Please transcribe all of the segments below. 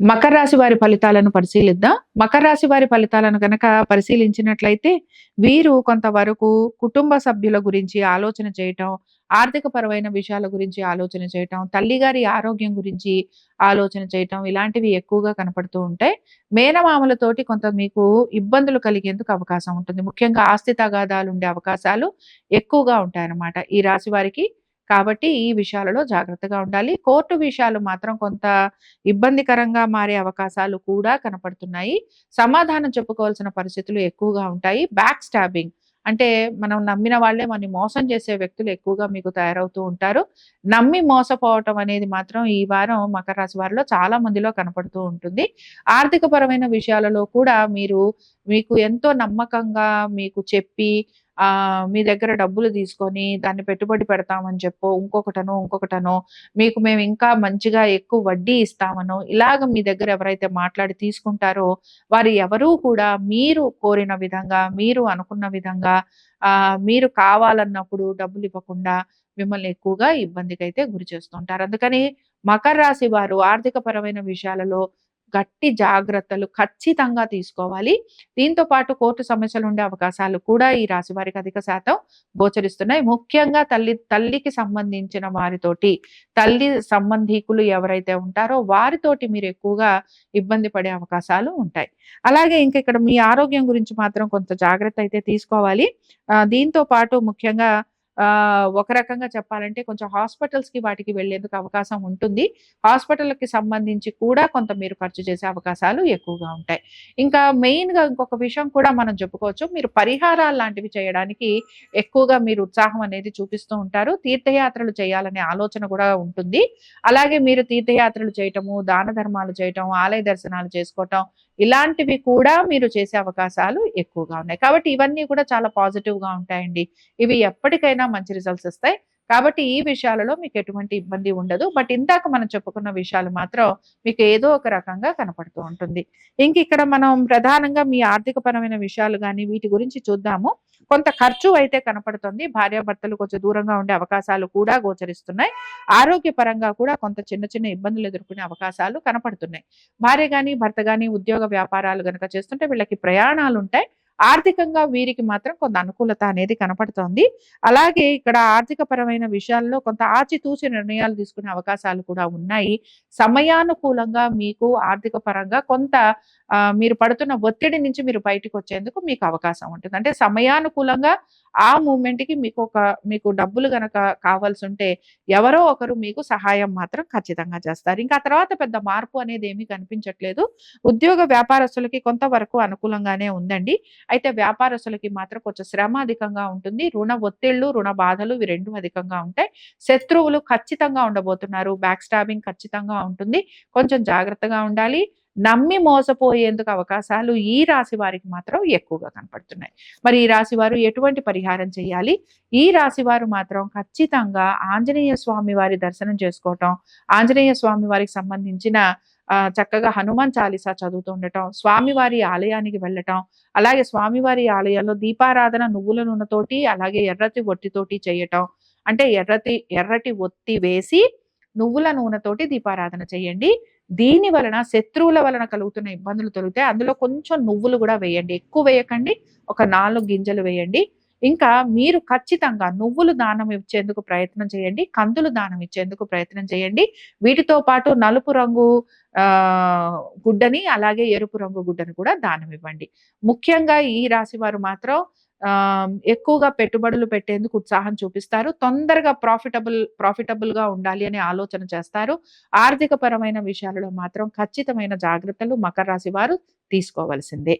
మకర రాశి వారి ఫలితాలను పరిశీలిద్దాం. మకర రాశి వారి ఫలితాలను కనుక పరిశీలించినట్లయితే వీరు కొంతవరకు కుటుంబ సభ్యుల గురించి ఆలోచన చేయటం ఆర్థిక పరమైన విషయాల గురించి ఆలోచన చేయటం తల్లిగారి ఆరోగ్యం గురించి ఆలోచన చేయటం ఇలాంటివి ఎక్కువగా కనపడుతూ ఉంటాయి. మేనమామలతోటి కొంత మీకు ఇబ్బందులు కలిగేందుకు అవకాశం ఉంటుంది. ముఖ్యంగా ఆస్తి తగాదాలు ఉండే అవకాశాలు ఎక్కువగా ఉంటాయన్నమాట ఈ రాశి వారికి. కాబట్టి ఈ విషయాలలో జాగ్రత్తగా ఉండాలి. కోర్టు విషయాలు మాత్రం కొంత ఇబ్బందికరంగా మారే అవకాశాలు కూడా కనపడుతున్నాయి. సమాధానం చెప్పుకోవాల్సిన పరిస్థితులు ఎక్కువగా ఉంటాయి. బ్యాక్ స్టాబింగ్ అంటే మనం నమ్మిన వాళ్ళే మనని మోసం చేసే వ్యక్తులు ఎక్కువగా మీకు తయారవుతూ ఉంటారు. నమ్మి మోసపోవటం అనేది మాత్రం ఈ వారం మకర రాశి వారిలో చాలా మందిలో కనపడుతూ ఉంటుంది. ఆర్థిక పరమైన విషయాలలో కూడా మీరు మీకు ఎంతో నమ్మకంగా మీకు చెప్పి మీ దగ్గర డబ్బులు తీసుకొని దాన్ని పెట్టుబడి పెడతామని చెప్పో ఇంకొకటనో ఇంకొకటనో మీకు మేము ఇంకా మంచిగా ఎక్కువ వడ్డీ ఇస్తామనో ఇలాగ మీ దగ్గర ఎవరైతే మాట్లాడి తీసుకుంటారో వారు ఎవరూ కూడా మీరు కోరిన విధంగా మీరు అనుకున్న విధంగా ఆ మీరు కావాలన్నప్పుడు డబ్బులు ఇవ్వకుండా మిమ్మల్ని ఎక్కువగా ఇబ్బందికి అయితే గురి చేస్తుంటారు. అందుకని మకర రాశి వారు ఆర్థిక పరమైన విషయాలలో గట్టి జాగ్రత్తలు ఖచ్చితంగా తీసుకోవాలి. దీంతో పాటు కోర్టు సమస్యలు ఉండే అవకాశాలు కూడా ఈ రాశి వారికి అధిక శాతం గోచరిస్తున్నాయి. ముఖ్యంగా తల్లి తల్లికి సంబంధించిన వారితోటి తల్లి సంబంధీకులు ఎవరైతే ఉంటారో వారితోటి మీరు ఎక్కువగా ఇబ్బంది పడే అవకాశాలు ఉంటాయి. అలాగే ఇంక ఇక్కడ మీ ఆరోగ్యం గురించి మాత్రం కొంత జాగ్రత్త అయితే తీసుకోవాలి. దీంతో పాటు ముఖ్యంగా ఒక రకంగా చెప్పాలంటే కొంచెం హాస్పిటల్స్కి వాటికి వెళ్ళేందుకు అవకాశం ఉంటుంది. హాస్పిటల్కి సంబంధించి కూడా కొంత మీరు ఖర్చు చేసే అవకాశాలు ఎక్కువగా ఉంటాయి. ఇంకా మెయిన్గా ఇంకొక విషయం కూడా మనం చెప్పుకోవచ్చు. మీరు పరిహారాలు లాంటివి చేయడానికి ఎక్కువగా మీరు ఉత్సాహం అనేది చూపిస్తూ ఉంటారు. తీర్థయాత్రలు చేయాలనే ఆలోచన కూడా ఉంటుంది. అలాగే మీరు తీర్థయాత్రలు చేయటము దాన ధర్మాలు చేయటం ఆలయ దర్శనాలు చేసుకోవటం ఇలాంటివి కూడా మీరు చేసే అవకాశాలు ఎక్కువగా ఉన్నాయి. కాబట్టి ఇవన్నీ కూడా చాలా పాజిటివ్గా ఉంటాయండి. ఇవి ఎప్పటికైనా మంచి రిజల్ట్స్ ఇస్తాయి కాబట్టి ఈ విషయాలలో మీకు ఎటువంటి ఇబ్బంది ఉండదు. బట్ ఇందాక మనం చెప్పుకున్న విషయాలు మాత్రం మీకు ఏదో ఒక రకంగా కనపడుతూ ఉంటుంది. ఇంక ఇక్కడ మనం ప్రధానంగా మీ ఆర్థికపరమైన విషయాలు కానీ వీటి గురించి చూద్దాము. కొంత ఖర్చు అయితే కనపడుతుంది. భార్యాభర్తలు కొంచెం దూరంగా ఉండే అవకాశాలు కూడా గోచరిస్తున్నాయి. ఆరోగ్యపరంగా కూడా కొంత చిన్న చిన్న ఇబ్బందులు ఎదుర్కొనే అవకాశాలు కనపడుతున్నాయి. భార్య కానీ భర్త కానీ ఉద్యోగ వ్యాపారాలు కనుక చేస్తుంటే వీళ్ళకి ప్రయాణాలు ఉంటాయి ఆర్థికంగా వీరికి మాత్రం కొంత అనుకూలత అనేది కనపడుతోంది. అలాగే ఇక్కడ ఆర్థిక పరమైన విషయాల్లో కొంత ఆచితూచి నిర్ణయాలు తీసుకునే అవకాశాలు కూడా ఉన్నాయి. సమయానుకూలంగా మీకు ఆర్థిక పరంగా కొంత మీరు పడుతున్న ఒత్తిడి నుంచి మీరు బయటకు వచ్చేందుకు మీకు అవకాశం ఉంటుంది. అంటే సమయానుకూలంగా ఆ మూమెంట్కి మీకు ఒక మీకు డబ్బులు గనక కావాల్సి ఉంటే ఎవరో ఒకరు మీకు సహాయం మాత్రం ఖచ్చితంగా చేస్తారు. ఇంకా తర్వాత పెద్ద మార్పు అనేది ఏమీ కనిపించట్లేదు. ఉద్యోగ వ్యాపారస్తులకి కొంతవరకు అనుకూలంగానే ఉందండి. అయితే వ్యాపారస్తులకి మాత్రం కొంచెం శ్రమ అధికంగా ఉంటుంది. రుణ ఒత్తిళ్ళు రుణ బాధలు ఇవి రెండు అధికంగా ఉంటాయి. శత్రువులు ఖచ్చితంగా ఉండబోతున్నారు. బ్యాక్ స్టాబింగ్ ఖచ్చితంగా ఉంటుంది. కొంచెం జాగ్రత్తగా ఉండాలి. నమ్మి మోసపోయేందుకు అవకాశాలు ఈ రాశి వారికి మాత్రం ఎక్కువగా కనపడుతున్నాయి. మరి ఈ రాశి వారు ఎటువంటి పరిహారం చేయాలి? ఈ రాశి వారు మాత్రం ఖచ్చితంగా ఆంజనేయ స్వామి వారి దర్శనం చేసుకోవటం ఆంజనేయ స్వామి వారికి సంబంధించిన చక్కగా హనుమాన్ చాలీసా చదువుతూ ఉండటం స్వామివారి ఆలయానికి వెళ్ళటం అలాగే స్వామివారి ఆలయాల్లో దీపారాధన నువ్వుల నూనెతోటి అలాగే ఎర్రతి ఒట్టితోటి చేయటం. అంటే ఎర్రతి ఎర్రటి ఒత్తి వేసి నువ్వుల నూనెతోటి దీపారాధన చేయండి. దీని వలన శత్రువుల వలన కలుగుతున్న ఇబ్బందులు తొలుగుతాయి అందులో కొంచెం నువ్వులు కూడా వేయండి. ఎక్కువ వేయకండి. ఒక నాలుగు గింజలు వేయండి. ఇంకా మీరు ఖచ్చితంగా నువ్వులు దానం ఇచ్చేందుకు ప్రయత్నం చేయండి కందులు దానం ఇచ్చేందుకు ప్రయత్నం చేయండి. వీటితో పాటు నలుపు రంగు గుడ్డని అలాగే ఎరుపు రంగు గుడ్డని కూడా దానం ఇవ్వండి. ముఖ్యంగా ఈ రాశి వారు మాత్రం ఎక్కువగా పెట్టుబడులు పెట్టేందుకు ఉత్సాహం చూపిస్తారు. తొందరగా ప్రాఫిటబుల్ ప్రాఫిటబుల్గా ఉండాలి అనే ఆలోచన చేస్తారు. ఆర్థిక పరమైన విషయాలలో మాత్రం ఖచ్చితమైన జాగ్రత్తలు మకర రాశి వారు తీసుకోవలసిందే.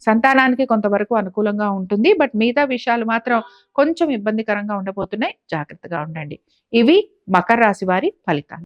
సంతానానికి కొంతవరకు అనుకూలంగా ఉంటుంది. బట్ మిగతా విషయాలు మాత్రం కొంచెం ఇబ్బందికరంగా ఉండబోతున్నాయి. జాగ్రత్తగా ఉండండి. ఇవి మకర రాశి వారి ఫలితాలు.